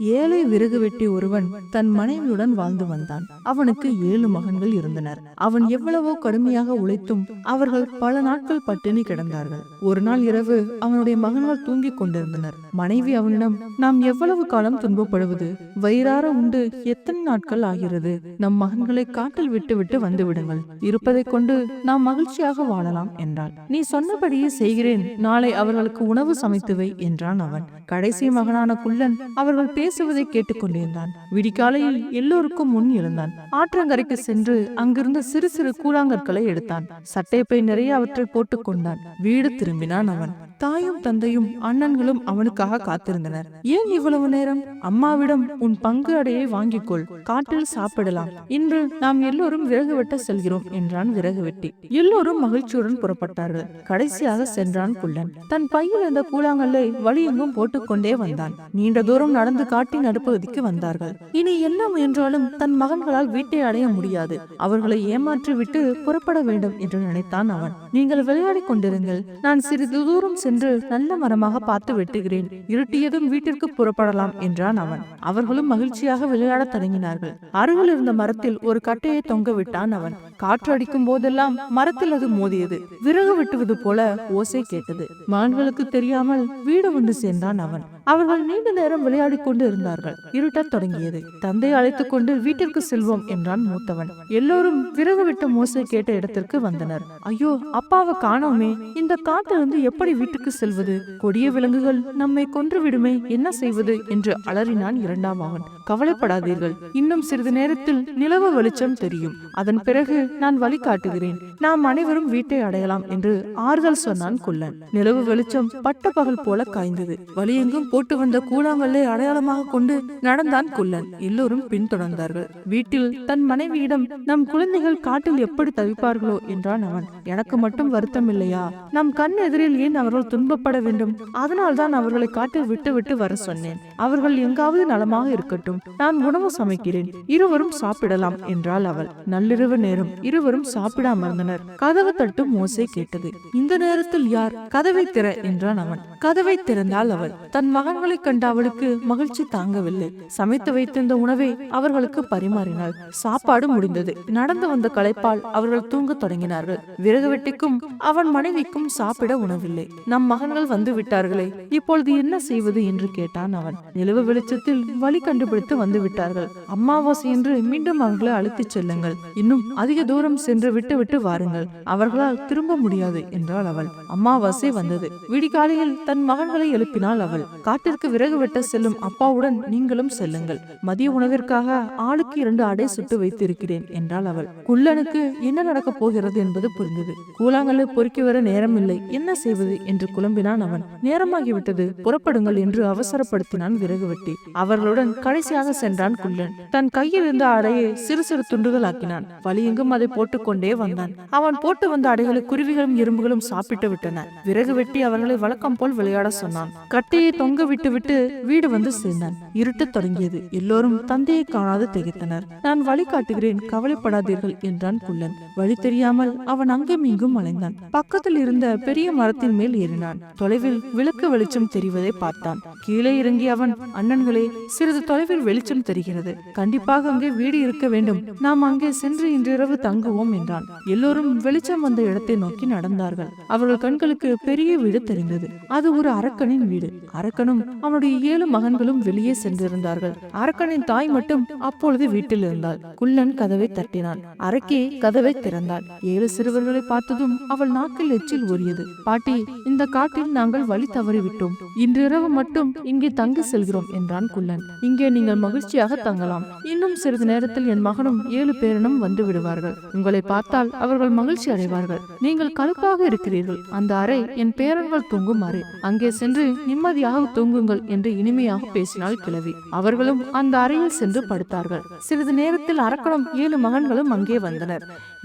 ஏழை விறகு வெட்டி ஒருவன் தன் மனைவியுடன் வாழ்ந்து வந்தான். அவனுக்கு ஏழு மகன்கள் இருந்தனர். அவன் எவ்வளவோ கடுமையாக உழைத்தும் அவர்கள் பல நாட்கள் பட்டினி கிடந்தார்கள். ஒரு நாள் இரவு அவனுடைய மகன்கள் தூங்கிக் கொண்டிருந்தனர். மனைவி அவனிடம் நாம் எவ்வளவு காலம் துன்பப்படுவது? வயிறார உண்டு எத்தனை நாட்கள் ஆகிறது? நம் மகன்களை காட்டில் விட்டுவிட்டு வந்துவிடுங்கள் வந்து விடுங்கள். கொண்டு நாம் மகிழ்ச்சியாக வாழலாம் என்றாள். நீ சொன்னபடியே செய்கிறேன். நாளை அவர்களுக்கு உணவு சமைத்துவை என்றான் அவன். கடைசி மகனான குள்ளன் அவர்கள் பேசுவதை கேட்டுக்கொண்டிருந்தான். விடிகாலையில் எல்லோருக்கும் முன் எழுந்தான். ஆற்றங்கரைக்கு சென்று அங்கிருந்த சிறு சிறு கூழாங்கற்களை எடுத்தான். சட்டைப்பை நிறைய அவற்றை போட்டுக் கொண்டான் வீடு திரும்பினான் அவன். தாயும் தந்தையும் அண்ணன்களும் அவனுக்காக காத்திருந்தனர். ஏன் இவ்வளவு நேரம்? அம்மாவிடம் உன் பங்கு அடையை வாங்கிக்கொள். காட்டில் சாப்பிடலாம். இன்று நாம் எல்லோரும் விறகு வெட்ட செல்கிறோம் என்றான் விறகு வெட்டி எல்லோரும் மகிழ்ச்சியுடன் புறப்பட்டார்கள். கடைசியாக சென்றான் குள்ளன். தன் பையில் இருந்த கூழாங்கல்லை வழியெங்கும் போட்டுக்கொண்டே வந்தான். நீண்ட தூரம் நடந்து காட்டின் நடுப்பகுதிக்கு வந்தார்கள். இனி என்ன முயன்றாலும் தன் மகன்களால் வீட்டை அடைய முடியாது. அவர்களை ஏமாற்றி விட்டு புறப்பட வேண்டும் என்று நினைத்தான் அவன். நீங்கள் விளையாடிக் கொண்டிருங்கள். நான் சிறிது தூரம் சென்று நல்ல மரமாக பார்த்து வெட்டுகிறேன். இருட்டியதும் வீட்டிற்கு புறப்படலாம் என்றான் அவன். அவர்களும் மகிழ்ச்சியாக விளையாடத் தொடங்கினார்கள். அருகில் இருந்த மரத்தில் ஒரு கட்டையை தொங்க விட்டான் அவன். காற்று அடிக்கும் போதெல்லாம் மரத்தில் அது மோதியது. விறகு வெட்டுவது போல ஓசை கேட்டது. மகன்களுக்கு தெரியாமல் வீடு ஒன்று சேர்ந்தான் அவன். அவர்கள் நீண்ட நேரம் விளையாடிக் கொண்டு இருந்தார்கள் இருட்டத் தொடங்கியது. தந்தை அழைத்துக் கொண்டு வீட்டிற்கு செல்வோம் என்றான் மூத்தவன். எல்லோரும் விறகு விட்ட மோசை கேட்ட இடத்திற்கு வந்தனர். ஐயோ அப்பாவை காணோமே. இந்த காட்டிலிருந்து எப்படி வீட்டுக்கு செல்வது? கொடிய விலங்குகள் நம்மை கொன்று விடுமே. என்ன செய்வது? என்று அலறினான் இரண்டாம் மகன். கவலைப்படாதீர்கள். இன்னும் சிறிது நேரத்தில் நிலவு வெளிச்சம் தெரியும். அதன் பிறகு நான் வழி காட்டுகிறேன். நாம் அனைவரும் வீட்டை அடையலாம் என்று ஆறுதல் சொன்னான் கொல்லன் நிலவு வெளிச்சம் பட்ட பகல் போல காய்ந்தது. வழியெங்கும் போட்டு வந்த கூழாங்கல்லை அடையாளமாக கொண்டு நடந்தான் குள்ளன். எல்லோரும் பின்தொடர்ந்தார்கள். வீட்டில் தன் மனைவியிடம் நம் குழந்தைகள் காட்டில் எப்படி தவிப்பார்களோ? என்றான் அவன். எனக்கு மட்டும் வருத்தம் இல்லையா நம் கண் எதிரில் ஏன் அவர்கள் துன்பப்பட வேண்டும்? அதனால் தான் அவர்களை காட்டில் விட்டு விட்டு வர சொன்னேன். அவர்கள் எங்காவது நலமாக இருக்கட்டும். நான் உணவு சமைக்கிறேன். இருவரும் சாப்பிடலாம் என்றாள் அவள். நள்ளிரவு நேரம். இருவரும் சாப்பிட அமர்ந்தனர் கதவு தட்டும் ஓசை கேட்டது. இந்த நேரத்தில் யார்? கதவை திற என்றான் அவன். கதவை திறந்தால் அவள். தன் மகன்களை கண்ட அவளுக்கு மகிழ்ச்சி தாங்கவில்லை. சமைத்து வைத்திருந்த உணவை அவர்களுக்கு பரிமாறினாள். சாப்பாடு முடிந்தது. நடந்து வந்த களைப்பால் அவர்கள் தூங்க தொடங்கினார்கள். விறகு வெட்டிக்கும் அவன் மனைவிக்கும் சாப்பிட உணவில்லை. நம் மகன்கள் வந்து விட்டார்களே இப்பொழுது என்ன செய்வது என்று கேட்டான் அவன். நிலவு வெளிச்சத்தில் வழி கண்டுபிடித்து வந்து விட்டார்கள். அம்மாவாசை என்று மீண்டும் அவர்களை அழைத்துச் செல்லுங்கள். இன்னும் அதிக தூரம் சென்று விட்டு விட்டு வாருங்கள். அவர்களால் திரும்ப முடியாது என்றாள் அவள். அம்மாவாசை வந்தது. விடிகாலையில் தன் மகன்களை எழுப்பினாள் அவள். காட்டிற்கு விறகு வெட்ட செல்லும் அப்பாவுடன் நீங்களும் செல்லுங்கள். மதிய உணவிற்காக ஆளுக்கு இரண்டு அடை சுட்டு வைத்திருக்கிறேன் என்றாள் அவள். குள்ளனுக்கு என்ன நடக்கப் போகிறது என்பது புரிந்தது. கூழாங்கல்லை பொறுக்கி வர நேரமில்லை என்ன செய்வது என்று குழம்பினான் அவன். நேரமாகிவிட்டது புறப்படுங்கள் என்று அவசரப்படுத்தினான் விறகு வெட்டி. அவர்களுடன் கடைசியாக சென்றான் குள்ளன். தன் கையில் இருந்த அடையை சிறு சிறு துண்டுகள் ஆக்கினான். வழியெங்கும் அதை போட்டுக்கொண்டே வந்தான். அவன் போட்டு வந்த அடைகளை குருவிகளும் எறும்புகளும் சாப்பிட்டு விட்டன. விறகு வெட்டி அவர்களை வழக்கம் போல் விளையாட சொன்னான். கட்டையை தொங்க விட்டு விட்டுவிட்டு வீடு வந்து சேர்ந்தான். இருட்டத் தொடங்கியது. எல்லோரும் தந்தையை காணாது திகைத்தனர். நான் வழி காட்டுகிறேன். கவலைப்படாதீர்கள் என்றான் குள்ளன். வழி தெரியாமல் அவன் அங்கும் இங்கும் அலைந்தான் பக்கத்தில் இருந்த பெரிய மரத்தின் மேல் ஏறினான். தொலைவில் விளக்கு வெளிச்சம் தெரிவதை பார்த்தான். கீழே இறங்கி அவன் அண்ணன்களே சிறிது தொலைவில் வெளிச்சம் தெரிகிறது. கண்டிப்பாக அங்கே வீடு இருக்க வேண்டும். நாம் அங்கே சென்று இன்றிரவு தங்குவோம் என்றான். எல்லோரும் வெளிச்சம் வந்த இடத்தை நோக்கி நடந்தார்கள். அவர்கள் கண்களுக்கு பெரிய வீடு தெரிந்தது. அது ஒரு அரக்கனின் வீடு. அரக்கன் அரக்கனும் அவனுடைய ஏழு மகன்களும் வெளியே சென்றிருந்தார்கள். அரக்கனின் தாய் மட்டும் அப்பொழுது வீட்டில் இருந்தாள். குள்ளன் கதவை தட்டினான். அரக்கே கதவை திறந்தாள். ஏழு சிறுவர்களை பார்த்ததும் அவள் நாக்கில் எச்சில் ஊறியது. பாட்டி இந்த காட்டில் நாங்கள் வழி தவறிவிட்டோம். இன்றிரவு மட்டும் இங்கே தங்கி செல்கிறோம் என்றான் குள்ளன். இங்கே நீங்கள் மகிழ்ச்சியாக தங்கலாம். இன்னும் சிறிது நேரத்தில் என் மகனும் ஏழு பேரனும் வந்து விடுவார்கள். உங்களை பார்த்தால் அவர்கள் மகிழ்ச்சி அடைவார்கள். நீங்கள் கழுக்காக இருக்கிறீர்கள். அந்த அறை என் பேரன்கள் தூங்கும் அறை அங்கே சென்று நிம்மதியாக தூங்குங்கள் என்று இனிமையாக பேசினாள் கிழவி அவர்களும் அந்த அறையில் சென்று படுத்தார்கள். சிறிது நேரத்தில் அரக்கணம் ஏழு மகன்களும் அங்கே வந்தனர்.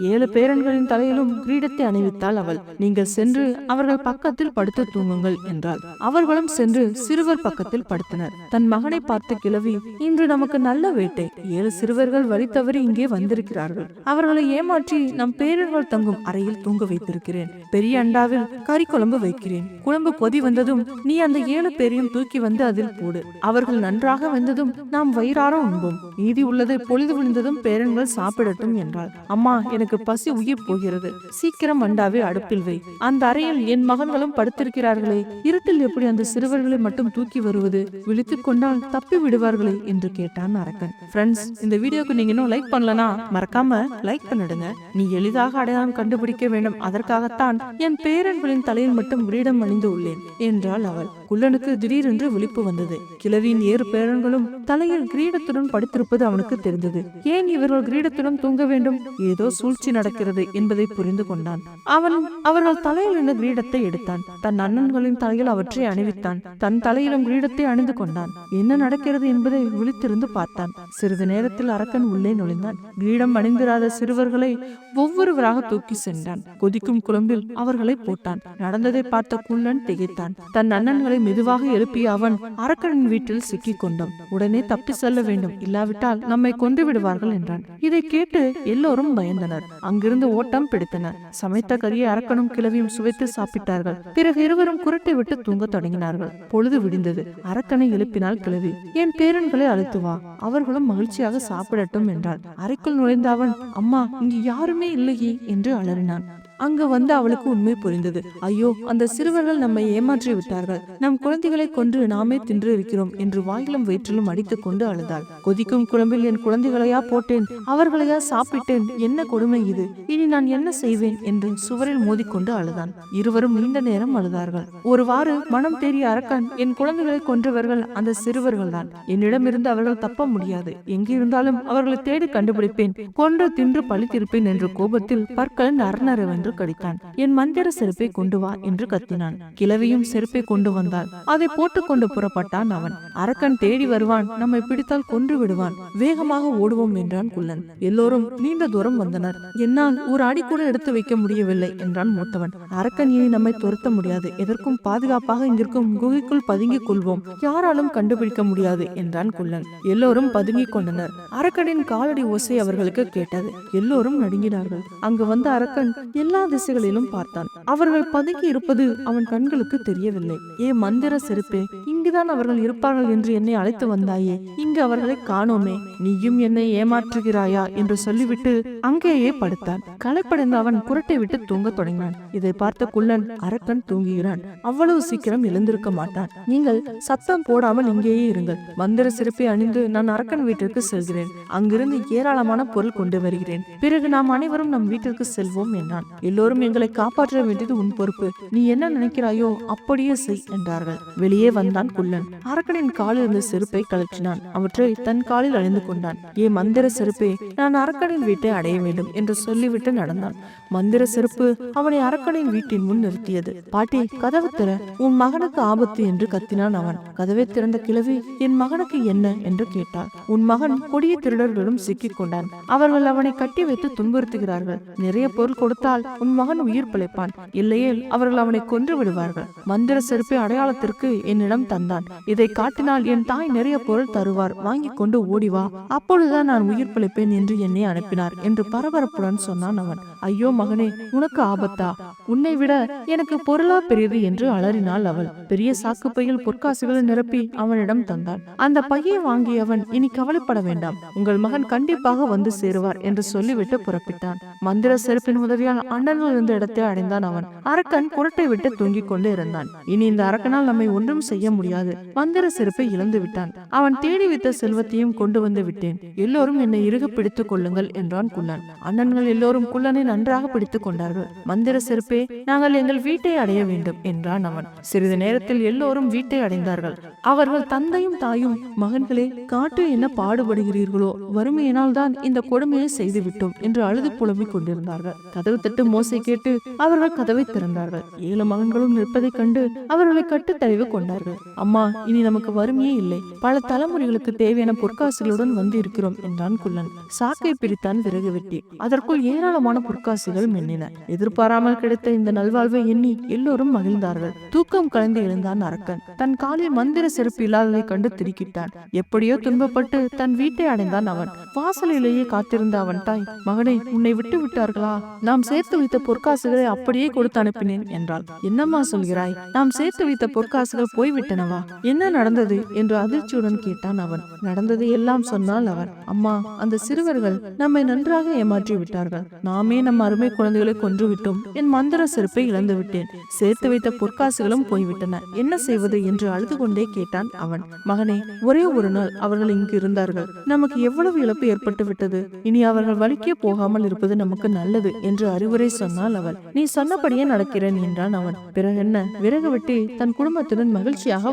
ஏழு பேரன்களின் தலையிலும் கிரீடத்தை அணிவித்தாள் அவள். நீங்கள் சென்று அவர்கள் பக்கத்தில் படுத்து தூங்குங்கள் என்றாள். அவர்களும் சென்று சிறுவர் பக்கத்தில் படுத்தனர். தன் மகனை பார்த்த கிழவி இன்று நமக்கு நல்ல வேட்டை. ஏழு சிறுவர்கள் வழி தவறி இங்கே வந்திருக்கிறார்கள். அவர்களை ஏமாற்றி நம் பேரர்கள் தங்கும் அறையில் தூங்க வைத்திருக்கிறேன். பெரிய அண்டாவில் கறி குழம்பு வைக்கிறேன். குழம்பு கொதி வந்ததும் நீ அந்த ஏழு பேரையும் பேரையும் தூக்கி வந்து அதில் போடு. அவர்கள் நன்றாக வெந்ததும் நாம் வயிறார உண்போம். மீதி உள்ளதை பொழுது விழுந்ததும் பேரன்கள் சாப்பிடட்டும் என்றாள். அம்மா எனக்கு பசி உயிர் போகிறது. சீக்கிரம் அண்டாவை அடுப்பில் வை. அந்த அறையில் என் மகன்களும் படுத்திருக்கிறார்களே. இருட்டில் எப்படி அந்த சிறுவர்களை மட்டும் தூக்கி வருவது? விழித்துக் கொண்டால் தப்பி விடுவார்களே? என்று கேட்டான் அரக்கன். ஃப்ரெண்ட்ஸ் இந்த வீடியோக்கு நீங்க இன்னும் லைக் பண்ணலனா மறக்காம லைக் பண்ணிடுங்க. நீ எளிதாக அடையாளம் கண்டுபிடிக்க வேண்டும். அதற்காகத்தான் என் பேரன்களின் தலையில் மட்டும் கிரீடம் அணிந்து உள்ளேன் என்றாள் அவள். குள்ளனுக்கு திடீரென்று விழிப்பு வந்தது. கிழவியின் ஏறு பேரன்களும் தலையில் கிரீடத்துடன் படுத்திருப்பது அவனுக்கு தெரிந்தது. ஏன் இவர்கள் கிரீடத்துடன் தூங்க வேண்டும்? ஏதோ சூழ்ச்சி நடக்கிறது என்பதை புரிந்து கொண்டான். அவன் அவர்கள் தலையில் இருந்த கிரீடத்தை எடுத்தான். தன் அண்ணன்களின் தலையில் அவற்றை அணிவித்தான். தன் தலையிலும் கிரீடத்தை அணிந்து கொண்டான். என்ன நடக்கிறது என்பதை விழித்திருந்து பார்த்தான். சிறிது நேரத்தில் அரக்கன் உள்ளே நுழைந்தான். கிரீடம் அணிந்திராத சிறுவர்களை ஒவ்வொருவராக தூக்கி சென்றான். கொதிக்கும் குழம்பில் அவர்களை போட்டான். நடந்ததை பார்த்த குள்ளன் திகைத்தான். தன் அண்ணன்களை மெதுவாக எழுப்பிய அவன் அரக்கனின் வீட்டில் சிக்கிக் கொண்டான் உடனே தப்பி செல்ல வேண்டும். இல்லாவிட்டால் நம்மை கொண்டு விடுவார்கள் என்றான். இதை கேட்டு எல்லோரும் பயந்தனர். அங்கிருந்து ஓட்டம் பிடித்தனர் சமைத்த கரியை அரக்கனும் கிழவியும் சுவைத்து சாப்பிட்டார்கள். பிறகு இருவரும் குரட்டை விட்டு தூங்கத் தொடங்கினார்கள். பொழுது விடிந்தது. அரக்கனை எழுப்பினால் கிழவி என் பேரன்களை அழைத்து வா. அவர்களும் மகிழ்ச்சியாக சாப்பிடட்டும் என்றாள். அறைக்குள் நுழைந்த அவன் அம்மா இங்கு யாருமே இல்லையே என்று அலறினான். அங்கு வந்து அவளுக்கு உண்மை புரிந்தது. ஐயோ அந்த சிறுவர்கள் நம்மை ஏமாற்றி விட்டார்கள். நம் குழந்தைகளை கொன்று நாமே தின்று இருக்கிறோம் என்று வாயிலும் வயிற்றிலும் அடித்துக் கொண்டு அழுதாள். கொதிக்கும் குழம்பில் என் குழந்தைகளையா போட்டேன். அவர்களையா சாப்பிட்டேன். என்ன கொடுமை இது? இனி நான் என்ன செய்வேன்? என்று சுவரில் மோதிக்கொண்டு அழுதான். இருவரும் நீண்ட நேரம் அழுதார்கள். ஒருவாறு மனம் தேறிய அரக்கன் என் குழந்தைகளை கொன்றவர்கள் அந்த சிறுவர்கள் தான் என்னிடமிருந்து அவர்கள் தப்ப முடியாது. எங்கிருந்தாலும் அவர்களை தேடி கண்டுபிடிப்பேன். கொன்று தின்று பழித்திருப்பேன் என்ற கோபத்தில் பற்கள் நரநரவென்று கடித்தான். என் மந்திர செருப்பை கொண்டு வா என்று கத்தினான். கிழவியும் செருப்பை கொண்டு வந்தாள். அதை போட்டுக்கொண்டு புறப்பட்டான் அவன். அரக்கன் தேடி வருவான். நம்மை பிடித்தால் கொன்று விடுவான். வேகமாக ஓடுவோம் என்றான் குள்ளன். எல்லோரும் நீண்ட தூரம் வந்தனர். என்னால் ஒரு அடி கூட எடுத்து வைக்க முடியவில்லை என்றான் மூத்தவன். அரக்கன் இனி நம்மை துரத்த முடியாது. எதற்கும் பாதுகாப்பாக இங்கிருக்கும் குகைக்குள் பதுங்கிக் கொள்வோம். யாராலும் கண்டுபிடிக்க முடியாது என்றான் குள்ளன். எல்லோரும் பதுங்கிக் கொண்டனர். அரக்கனின் காலடி ஓசை அவர்களுக்கு கேட்டது. எல்லோரும் நடுங்கினார்கள். அங்கு வந்த அரக்கன் எல்லா திசைகளிலும் பார்த்தான். அவர்கள் பதுங்கி இருப்பது அவன் கண்களுக்கு தெரியவில்லை. ஏ மந்திர செருப்பே இங்குதான் அவர்கள் இருப்பார்கள் என்று என்னை அழைத்து வந்தாயே. இங்கு அவர்களை காணோமே. நீயும் என்னை ஏமாற்றுகிறாயா என்று சொல்லிவிட்டு அங்கேயே படுத்தான். களைப்படைந்த அவன் குரட்டை விட்டு தூங்க தொடங்கினான். இதை பார்த்த குள்ளன் அரக்கன் தூங்குகிறான். அவ்வளவு சீக்கிரம் எழுந்திருக்க மாட்டான். நீங்கள் சத்தம் போடாமல் இங்கேயே இருங்கள். மந்திர சிறப்பை அணிந்து நான் அரக்கன் வீட்டிற்கு செல்கிறேன். அங்கிருந்து ஏராளமான பொருள் கொண்டு வருகிறேன். பிறகு நாம் அனைவரும் நம் வீட்டிற்கு செல்வோம் என்றான். எல்லோரும் எங்களை காப்பாற்ற வேண்டியது உன் பொறுப்பு. நீ என்ன நினைக்கிறாயோ அப்படியே செய் என்றார்கள். வெளியே வந்தான் குள்ளன் அரக்கனின் காலில் இருந்த செருப்பை கழற்றினான். அவற்றை தன் காலில் அணிந்து கொண்டான். ஏ மந்திர செருப்பே நான் அரக்கனின் வீட்டை அடைய வேண்டும் என்று சொல்லிவிட்டு நடந்தான். மந்திர செருப்பு அவனை அரக்கனின் வீட்டின் முன் நிறுத்தியது. பாட்டி கதவு திற. உன் மகனுக்கு ஆபத்து என்று கத்தினான் அவன். கதவை திறந்த கிழவி என் மகனுக்கு என்ன? என்று கேட்டாள். உன் மகன் கொடிய திருடர்களிடம் சிக்கிக் கொண்டான். அவர்கள் அவனை கட்டி வைத்து துன்புறுத்துகிறார்கள். நிறைய பொருள் கொடுத்தால் உன் மகன் உயிர் பிழைப்பான். இல்லையேல் அவர்கள் அவனை கொன்று விடுவார்கள். மந்திர செருப்பை அடையாளத்திற்கு என்னிடம் தந்த வந்தான். இதை காட்டினால் என் தாய் நிறைய பொருள் தருவார். வாங்கி கொண்டு ஓடி வா. அப்பொழுதுதான் நான் உயிர் பிழைப்பேன் என்று என்னை அனுப்பினார் என்று பரபரப்புடன் சொன்னான் அவன். ஐயோ மகனே உனக்கு ஆபத்தா? உன்னை விட எனக்கு பொருளா பெரியது? என்று அலறினாள் அவள். பெரிய சாக்கு பையில் பொற்காசுகளை நிரப்பி அவனிடம் தந்தான். அந்த பையை வாங்கிய அவன் இனி கவலைப்பட வேண்டாம். உங்கள் மகன் கண்டிப்பாக வந்து சேருவார் என்று சொல்லிவிட்டு புறப்பட்டான். மந்திர செருப்பின் உதவியால் அண்ணனில் இருந்த இடத்தை அடைந்தான் அவன். அரக்கன் குரட்டை விட்டு தூங்கிக் கொண்டு இருந்தான். இனி இந்த அரக்கனால் நம்மை ஒன்றும் செய்ய முடியாது. மந்திர செருப்பை இழந்து விட்டான். அவன் தேடி வைத்த செல்வத்தையும் கொண்டு வந்து விட்டேன். எல்லோரும் என்னை இறுக பிடித்துக் கொள்ளுங்கள் என்றான் குள்ளன் அண்ணன்கள் எல்லோரும் குள்ளனை நன்றாக பிடித்துக் கொண்டார்கள். மந்திர செருப்பே நாங்கள் எங்கள் வீட்டை அடைய வேண்டும் என்றான் அவன். சிறிது நேரத்தில் எல்லோரும் வீட்டை அடைந்தார்கள். அவர்கள் தந்தையும் தாயும் மகன்களே காட்டு என்ன பாடுபடுகிறீர்களோ வறுமையினால் தான் இந்த கொடுமையை செய்து விட்டோம் என்று அழுது புலம்பிக் கொண்டிருந்தார்கள். கதவு தட்டு மோசை கேட்டு அவர்கள் கதவை திறந்தார்கள். ஏழு மகன்களும் நிற்பதைக் கண்டு அவர்களை கட்டு தழுவி கொண்டார்கள். அம்மா இனி நமக்கு வறுமையே இல்லை. பல தலைமுறைகளுக்கு தேவையான பொற்காசுகளுடன் வந்து இருக்கிறோம் என்றான் குள்ளன். சாக்கை பிரித்தான் விறகு வெட்டி. அதற்குள் ஏராளமான பொற்காசுகள் மின்னின. எதிர்பாராமல் கிடைத்த இந்த நல்வாழ்வை எண்ணி எல்லோரும் மகிழ்ந்தார்கள். தூக்கம் கலந்து எழுந்தான் அரக்கன். தன் காலில் மந்திர செருப்பு இல்லாததை கண்டு திருக்கிட்டான் எப்படியோ துன்பப்பட்டு தன் வீட்டை அடைந்தான் அவன். வாசலிலேயே காத்திருந்த அவன் தாய் மகனே உன்னை விட்டு விட்டார்களா? நாம் சேர்த்து வைத்த பொற்காசுகளை அப்படியே கொடுத்து அனுப்பினேன் என்றாள். என்னம்மா சொல்கிறாய்? நாம் சேர்த்து வைத்த பொற்காசுகள் போய்விட்டனவா? என்ன நடந்தது? என்று அதிர்ச்சியுடன் கேட்டான் அவன். நடந்தது எல்லாம் சொன்னால் அவன் அம்மா அந்த சிறுவர்கள் நம்மை நன்றாக ஏமாற்றி விட்டார்கள். நாமே நம் அருமை குழந்தைகளை கொன்று விட்டோம். என் மந்திர செருப்பை இழந்து விட்டேன். சேர்த்து வைத்த பொற்காசுகளும் போய்விட்டன. என்ன செய்வது? என்று அழுது கொண்டே கேட்டான் அவன். மகனே ஒரே ஒரு நாள் அவர்கள் இங்கு இருந்தார்கள். நமக்கு எவ்வளவு இழப்பு ஏற்பட்டு விட்டது? இனி அவர்கள் வழிக்கே போகாமல் இருப்பது நமக்கு நல்லது என்று அறிவுரை சொன்னால் அவள் நீ சொன்னபடியே நடக்கிறேன் என்றான் அவன். பிறகு என்ன? விறகு வெட்டி தன் குடும்பத்துடன் மகிழ்ச்சியாக